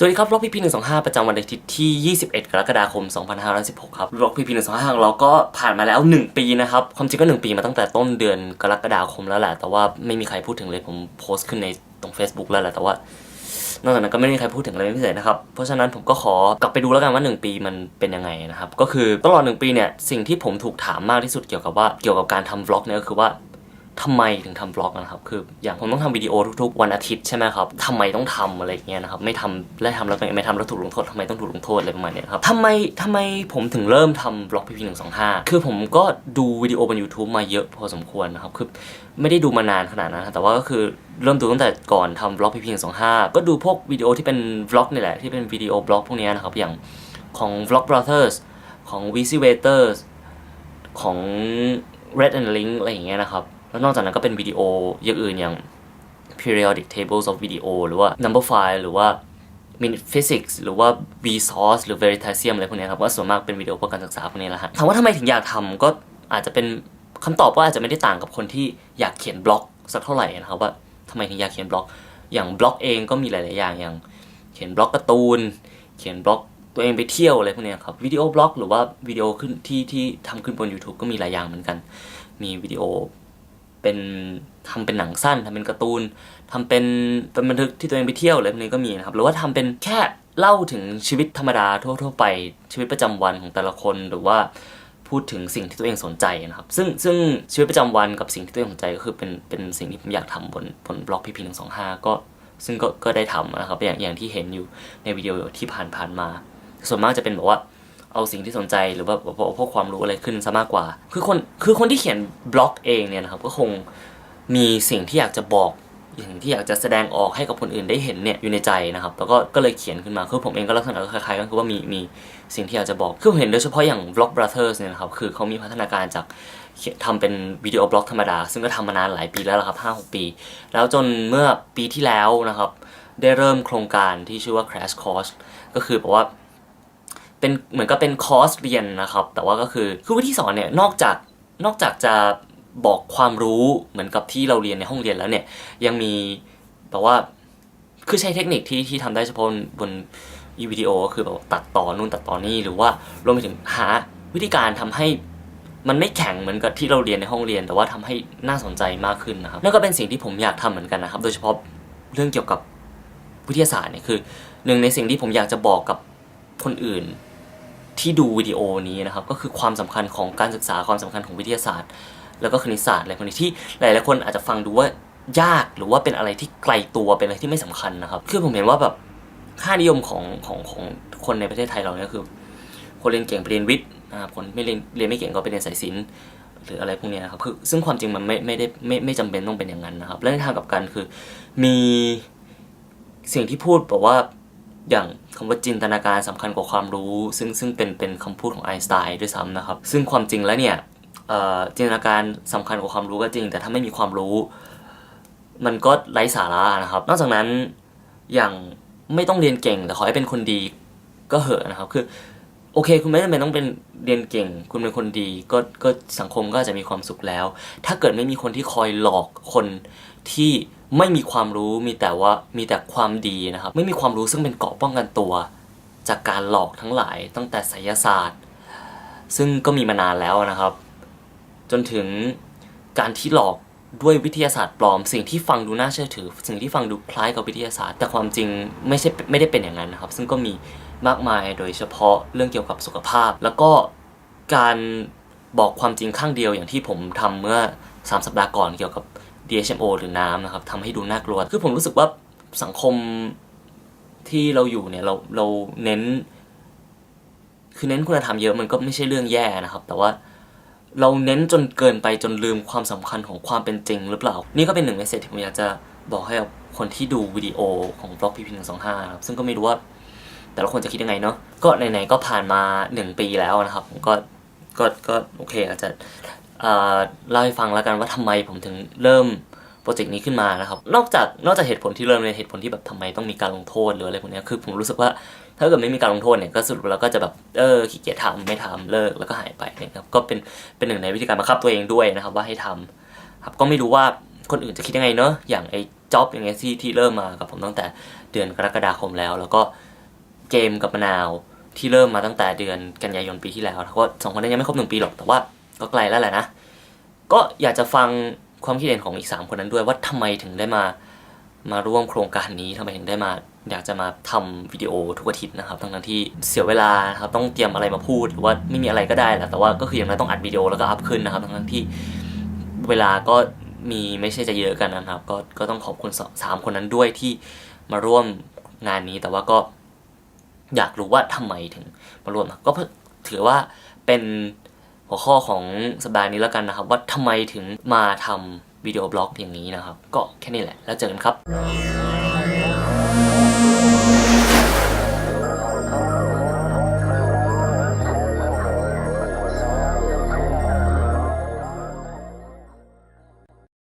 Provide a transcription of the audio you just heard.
สวัสดีครับบล็อกพีพีหนึ่งสองห้าประจำวันอาทิตย์ที่ 21 กรกฎาคม 2516 ครับบล็อกพีพีหนึ่งสองห้าของเราก็ผ่านมาแล้ว 1 ปีนะครับ ความจริงก็ 1 ปีมาตั้งแต่ต้นเดือนกรกฎาคมแล้วแหละ แต่ว่าไม่มีใครพูดถึงเลยผมโพสต์ขึ้นในตรง Facebook แล้วแหละ แต่ว่านอกจากนั้นก็ไม่มีใครพูดถึงอะไรเป็นพิเศษนะครับ เพราะฉะนั้นผมก็ขอกลับไปดูแล้วกันว่า 1 ปีมันเป็นยังไงนะครับ ก็คือตลอด 1 ปีเนี่ยสิ่งที่ผมถูกถามมากที่สุดเกี่ยวกับว่าเกี่ยวกับการทำบล็อกเนี่ยก็คือว่า ทำไมถึงทำบล็อกนะครับ คืออย่างผมต้องทำวิดีโอทุกๆ วันอาทิตย์ใช่ไหมครับทำไมต้องทำอะไรเงี้ยนะครับ ไม่ทำและทำแล้วไม่ไมทำแล้วถูกลงโทษทำไมต้องถูกลงโทษอะไรประมาณนี้ครับทำไมทำไมผมถึงเริ่มทำบล็อกพีพีหนึ่งสองห้าคือผมก็ดูวิดีโอบน YouTube มาเยอะพอสมควรนะครับ คือไม่ได้ดูมานานขนาดนั้น แต่ว่าก็คือเริ่มดูตั้งแต่ก่อนทำบล็อกพีพีหนึ่งสองห้าก็ดูพวกวิดีโอที่เป็นบล็อกนี่แหละ ที่เป็นวิดีโอบล็อกพวกนี้นะครับ อย่างของ Vlog Brothers ของ v c w a t e r s ของ Red and Link อะไรอย่างเงี้ยนะครับ แล้วนอกจากนั้นก็เป็นวิดีโออย่างอื่นอย่าง periodic tables of video หรือว่า number file หรือว่า minute physics หรือว่า vsource หรือ veritasium อะไรพวกนี้ครับว่าส่วนมากเป็นวิดีโอเพื่อการศึกษาพวกนี้แหละฮะถามว่าทำไมถึงอยากทำก็อาจจะเป็นคำตอบก็อาจจะไม่ได้ต่างกับคนที่อยากเขียนบล็อกสักเท่าไหร่นะครับว่าทำไมถึงอยากเขียนบล็อก อย่างบล็อกเองก็มีหลาย ๆ อย่างอย่าง เขียนบล็อกการ์ตูน เขียนบล็อกตัวเองไปเที่ยวอะไรพวกนี้ครับวิดีโอบล็อกหรือว่าวิดีโอขึ้นที่ที่ทำขึ้นบน YouTube ก็มีหลายอย่างเหมือนกัน มีวิดีโอ เป็นทำเป็นหนังสั้นทำเป็นการ์ตูนทำเป็นเป็นบันทึกที่ตัวเองไปเที่ยวอะไรพวกนี้ก็มีนะครับ หรือว่าทำเป็นแค่เล่าถึงชีวิตธรรมดาทั่ว ๆ ไปชีวิตประจำวันของแต่ละคนหรือว่าพูดถึงสิ่งที่ตัวเองสนใจนะครับ ซึ่งซึ่งชีวิตประจำวันกับสิ่งที่ตัวเองสนใจก็คือเป็นเป็นสิ่งที่ผมอยากทำบนบนบล็อกพีพีหนึ่งสองห้าก็ซึ่งก็ก็ได้ทำนะครับอย่างอย่างที่เห็นอยู่ในวิดีโอที่ผ่านผ่านๆมา ส่วนมากจะเป็นแบบว่า เอาสิ่งที่สนใจหรือว่าพวกพวกความรู้อะไรขึ้นซะมากกว่า คือคนคือคนที่เขียนบล็อกเองเนี่ยนะครับก็คงมีสิ่งที่อยากจะบอกสิ่งที่อยากจะแสดงออกให้กับคนอื่นได้เห็นเนี่ยอยู่ในใจนะครับ แล้วก็ก็เลยเขียนขึ้นมาคือผมเองก็ลักษณะก็คล้ายๆกันคือว่ามีมีสิ่งที่อยากจะบอก คือผมเห็นโดยเฉพาะอย่าง Vlog Brothers เนี่ยนะครับคือเขามีพัฒนาการจากทำเป็นวิดีโอบล็อกธรรมดา ซึ่งก็ทำมานานหลายปีแล้วละครับห้าหกปี แล้วจนเมื่อปีที่แล้วนะครับ ได้เริ่มโครงการที่ชื่อว่า Crash Course ก็คือบอกว่า เป็นเหมือนกับเป็นคอร์สเรียนนะครับ แต่ว่าก็คือคือวิธีสอนเนี่ยนอกจากนอกจากจะบอกความรู้เหมือนกับที่เราเรียนในห้องเรียนแล้วเนี่ยยังมีแบบว่าคือใช้เทคนิคที่ที่ทำได้เฉพาะบนอีวิดีโอก็คือแบบตัดต่อนู่นตัดต่อนี่หรือว่ารวมไปถึงหาวิธีการทำให้มันไม่แข็งเหมือนกับที่เราเรียนในห้องเรียน แต่ว่าทำให้น่าสนใจมากขึ้นนะครับนั่นก็เป็นสิ่งที่ผมอยากทำเหมือนกันนะครับ โดยเฉพาะเรื่องเกี่ยวกับวิทยาศาสตร์เนี่ยคือหนึ่งในสิ่งที่ผมอยากจะบอกกับคนอื่น ที่ดูวิดีโอนี้นะครับก็คือความสำคัญของการศึกษาความสำคัญของวิทยาศาสตร์ แล้วก็คณิตศาสตร์อะไรพวกนี้ที่หลายๆคนอาจจะฟังดูว่ายากหรือว่าเป็นอะไรที่ไกลตัวเป็นอะไรที่ไม่สำคัญนะครับ คือผมเห็นว่าแบบค่านิยมของของของคนในประเทศไทยเราเนี่ยคือ คนเรียนเก่งไปเรียนวิทย์นะครับคนไม่เรียนเรียนไม่เก่งก็ไปเรียนสายศิลป์หรืออะไรพวกนี้นะครับคือซึ่งความจริงมันไม่ไม่ได้ไม่ไม่จำเป็นต้องเป็นอย่างนั้นนะครับ และในทางกับกันคือมีสิ่งที่พูดบอกว่า อย่างคำว่าจินตนาการสำคัญกว่าความรู้ ซึ่งซึ่งเป็นเป็นคำพูดของไอน์สไตน์ด้วยซ้ำนะครับ ซึ่งความจริงแล้วเนี่ยจินตนาการสำคัญกว่าความรู้ก็จริง แต่ถ้าไม่มีความรู้ มันก็ไร้สาระนะครับ นอกจากนั้นอย่างไม่ต้องเรียนเก่ง แต่ขอให้เป็นคนดีก็เหอะนะครับ คือโอเค คุณไม่จำเป็นต้องเป็นเรียนเก่ง คุณเป็นคนดีก็ก็สังคมก็จะมีความสุขแล้ว ถ้าเกิดไม่มีคนที่คอยหลอกคนที่ ไม่มีความรู้มีแต่ว่ามีแต่ความดีนะครับ ไม่มีความรู้ซึ่งเป็นเกราะป้องกันตัว จากการหลอกทั้งหลายตั้งแต่ไสยศาสตร์ ซึ่งก็มีมานานแล้วนะครับ จนถึงการที่หลอกด้วยวิทยาศาสตร์ปลอม สิ่งที่ฟังดูน่าเชื่อถือ สิ่งที่ฟังดูคล้ายกับวิทยาศาสตร์ แต่ความจริงไม่ใช่ไม่ได้เป็นอย่างนั้นนะครับ ซึ่งก็มีมากมายโดยเฉพาะเรื่องเกี่ยวกับสุขภาพ แล้วก็การบอกความจริงข้างเดียวอย่างที่ผมทำเมื่อ 3 สัปดาห์ก่อนเกี่ยวกับ DHMO หรือน้ำนะครับทำให้ดูน่ากลัว คือผมรู้สึกว่าสังคมที่เราอยู่เนี่ยเราเราเน้น คือเน้นคุณธรรมเยอะมันก็ไม่ใช่เรื่องแย่นะครับ แต่ว่าเราเน้นจนเกินไปจนลืมความสำคัญของความเป็นจริงหรือเปล่า นี่ก็เป็นหนึ่งในเศษที่ผมอยากจะบอกให้กับคนที่ดูวิดีโอของบล็อกพีพีหนึ่งสองห้าครับซึ่งก็ไม่รู้ว่า แต่ละคนจะคิดยังไงเนาะก็ไหนๆก็ผ่านมาหนึ่งปีแล้วนะครับผมก็ก็ก็โอเคอาจจะ เล่าให้ฟังแล้วกันว่าทำไมผมถึงเริ่มโปรเจกต์นี้ขึ้นมานะครับ นอกจากนอกจากเหตุผลที่เริ่มในยเหตุผลที่แบบทำไมต้องมีการลงโทษหรืออะไรพวกนี้คือผมรู้สึกว่าถ้าเกิดไม่มีการลงโทษเนี่ยก็สรุปแล้วก็จะแบบเออขี้เกียจทำไม่ทำเลิกแล้วก็หายไปนะครับก็เป็นเป็นหนึ่งในวิธีการบังคับตัวเองด้วยนะครับว่าให้ทำครับก็ไม่รู้ว่าคนอื่นจะคิดยังไงเนอะอย่างไอ้จ็อบอย่างเงี้ยที่ที่เริ่มมากับผมตั้งแต่เดือนกรกฎาคมแล้ว แล้วก็เจมกับมะนาวที่เริ่มมาตั้งแต่เดือนกันยายนปีที่แล้วเพราะว่าสองคนนั้ยังไม่ครบหนึ่งปีหรอกแต่ว่า ก็ไกลแล้วแหละนะ ก็อยากจะฟังความคิดเห็นของอีก 3 คนนั้นด้วยว่าทำไมถึงได้มามาร่วมโครงการนี้ทำไมถึงได้มา อยากจะมาทำวิดีโอทุกอาทิตย์นะครับ ทั้งนั้นที่เสียเวลาครับต้องเตรียมอะไรมาพูดหรือว่าไม่มีอะไรก็ได้แหละแต่ว่าก็คืออย่างน้อยต้องอัดวิดีโอแล้วก็อัพขึ้นนะครับ ทั้งนั้นที่เวลาก็มีไม่ใช่จะเยอะกันนะครับ ก็ก็ต้องขอบคุณสสามคนนั้นด้วยที่มาร่วมงานนี้แต่ว่าก็อยากรู้ว่าทำไมถึงมาร่วมก็ถือว่าเป็น หัวข้อของสัปดาห์นี้แล้วกันนะครับ ว่าทำไมถึงมาทำวิดีโอบล็อกอย่างนี้นะครับ ก็แค่นี้แหละแล้วเจอกันครับ